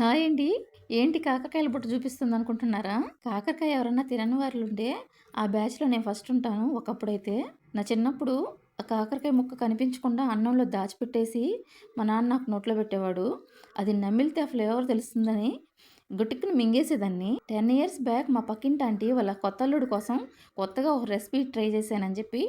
Hi అండి. ఏంటి కాకరకాయల బుట్ట చూపిస్తుంది అనుకుంటున్నారా కాకరకాయ ఎవరన్నా తినని వాళ్ళు ఉంటే ఆ బ్యాచ్లో నేను ఫస్ట్ ఉంటాను ఒకప్పుడైతే. నా చిన్నప్పుడు ఆ కాకరకాయ ముక్క కనిపించకుండా అన్నంలో దాచిపెట్టేసి మా నాన్న నాకు నోట్లో పెట్టేవాడు. అది నమిలితే ఆ ఫ్లేవర్ తెలుస్తుందని గుట్టుకుని మింగేసేదాన్ని. టెన్ ఇయర్స్ బ్యాక్ మా పక్కింటి ఆంటీ వాళ్ళ కొత్త అల్లుడు కోసం కొత్తగా ఒక రెసిపీ ట్రై చేశానని చెప్పి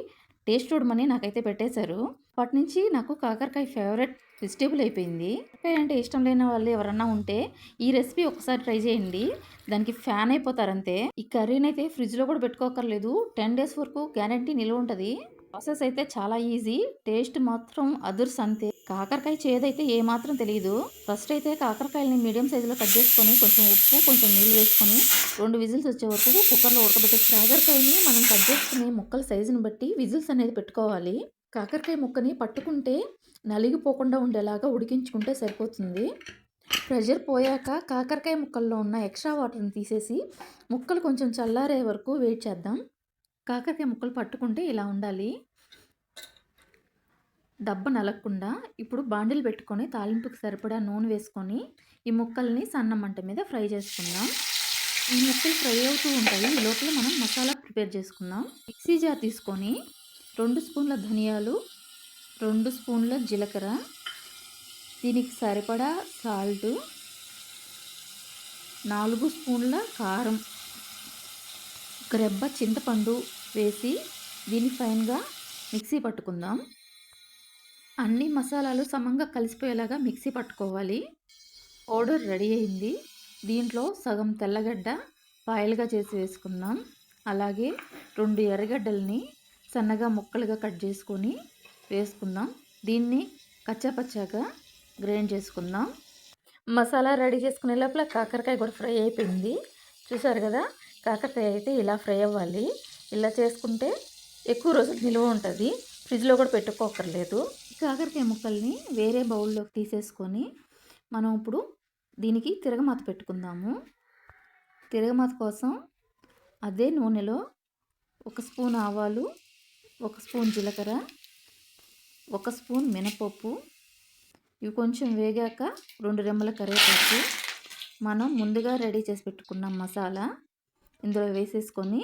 టేస్ట్ చూడమని నాకైతే పెట్టేశారు. అప్పటి నుంచి నాకు కాకరకాయ ఫేవరెట్ వెజిటేబుల్ అయిపోయింది. కాకరకాయ అంటే ఇష్టం లేని వాళ్ళు ఎవరన్నా ఉంటే ఈ రెసిపీ ఒకసారి ట్రై చేయండి. దానికి ఫ్యాన్ అయిపోతారు అంతే ఈ కర్రీని అయితే ఫ్రిడ్జ్లో కూడా పెట్టుకోకర్లేదు టెన్ డేస్ వరకు గ్యారంటీ నిల్వ ఉంటుంది. ప్రాసెస్ అయితే చాలా ఈజీ. టేస్ట్ మాత్రం అదుర్స్ అంతే. కాకరకాయ చేదైతే ఏ మాత్రం తెలియదు ఫస్ట్ అయితే కాకరకాయలని మీడియం సైజులో కట్ చేసుకొని కొంచెం ఉప్పు కొంచెం నీళ్ళు వేసుకొని రెండు విజిల్స్ వచ్చే వరకు కుక్కర్లో ఉడకబెట్టే కాకరకాయని మనం కట్ చేసుకునే ముక్కల సైజుని బట్టి విజిల్స్ అనేది పెట్టుకోవాలి. కాకరకాయ ముక్కని పట్టుకుంటే నలిగిపోకుండా ఉండేలాగా ఉడికించుకుంటే సరిపోతుంది. ప్రెషర్ పోయాక కాకరకాయ ముక్కల్లో ఉన్న ఎక్స్ట్రా వాటర్ని తీసేసి ముక్కలు కొంచెం చల్లారే వరకు వెయిట్ చేద్దాం. కాకరకాయ ముక్కలు పట్టుకుంటే ఇలా ఉండాలి. దెబ్బ నలగకుండా ఇప్పుడు బాండిల్ పెట్టుకొని తాలింపుకి సరిపడా నూనె వేసుకొని ఈ ముక్కల్ని సన్న మంట మీద ఫ్రై చేసుకుందాం. ఈ ముక్కలు ఫ్రై అవుతూ ఉంటాయి. ఈ లోపల మనం మసాలా ప్రిపేర్ చేసుకుందాం. మిక్సీ జార్ తీసుకొని రెండు స్పూన్ల ధనియాలు రెండు స్పూన్ల జీలకర్ర. దీనికి సరిపడా సాల్ట్. నాలుగు స్పూన్ల కారం. ఒక రెబ్బ చింతపండు వేసి దీన్ని ఫైన్గా మిక్సీ పట్టుకుందాం. అన్ని మసాలాలు సమంగా కలిసిపోయేలాగా మిక్సీ పట్టుకోవాలి. పౌడర్ రెడీ అయింది. దీంట్లో సగం తెల్లగడ్డ పాయలుగా చేసి వేసుకుందాం. అలాగే రెండు ఎర్రగడ్డల్ని సన్నగా ముక్కలుగా కట్ చేసుకొని వేసుకుందాం. దీన్ని కచ్చాపచ్చాగా గ్రైండ్ చేసుకుందాం. మసాలా రెడీ చేసుకునే లోపల కాకరకాయ కూడా ఫ్రై అయిపోయింది. చూసారు కదా? కాకరకాయ అయితే ఇలా ఫ్రై అవ్వాలి. ఇలా చేసుకుంటే ఎక్కువ రోజులు నిలువ ఉంటుంది. ఫ్రిడ్జ్లో కూడా పెట్టుకోకర్లేదు కాకరకాయ ముక్కల్ని వేరే బౌల్లోకి తీసేసుకొని మనం ఇప్పుడు దీనికి తిరగమాత పెట్టుకుందాము. తిరగమాత కోసం అదే నూనెలో ఒక స్పూన్ ఆవాలు ఒక స్పూన్ జీలకర్ర ఒక స్పూన్ మినపప్పు. ఇవి కొంచెం వేగాక రెండు రెమ్మల కరివేపాకు. మనం ముందుగా రెడీ చేసి పెట్టుకున్న మసాలా ఇందులో వేసేసుకొని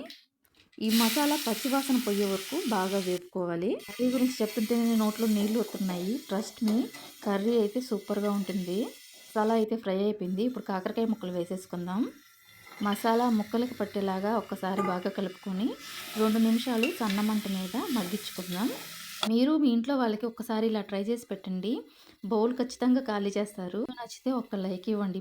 ఈ మసాలా పచ్చివాసన పోయే వరకు బాగా వేపుకోవాలి. కర్రీ గురించి చెప్తుంటేనే నోట్లో నీళ్ళు వస్తున్నాయి. ట్రస్ట్ మీ కర్రీ అయితే సూపర్గా ఉంటుంది. మసాలా అయితే ఫ్రై అయిపోయింది. ఇప్పుడు కాకరకాయ ముక్కలు వేసేసుకుందాం. మసాలా ముక్కలకు పట్టేలాగా ఒక్కసారి బాగా కలుపుకొని రెండు నిమిషాలు సన్న మంట మీద మగ్గించుకుందాం. మీరు మీ ఇంట్లో వాళ్ళకి ఒక్కసారి ఇలా ట్రై చేసి పెట్టండి. బౌల్ ఖచ్చితంగా ఖాళీ చేస్తారు. నచ్చితే ఒక్క లైక్ ఇవ్వండి.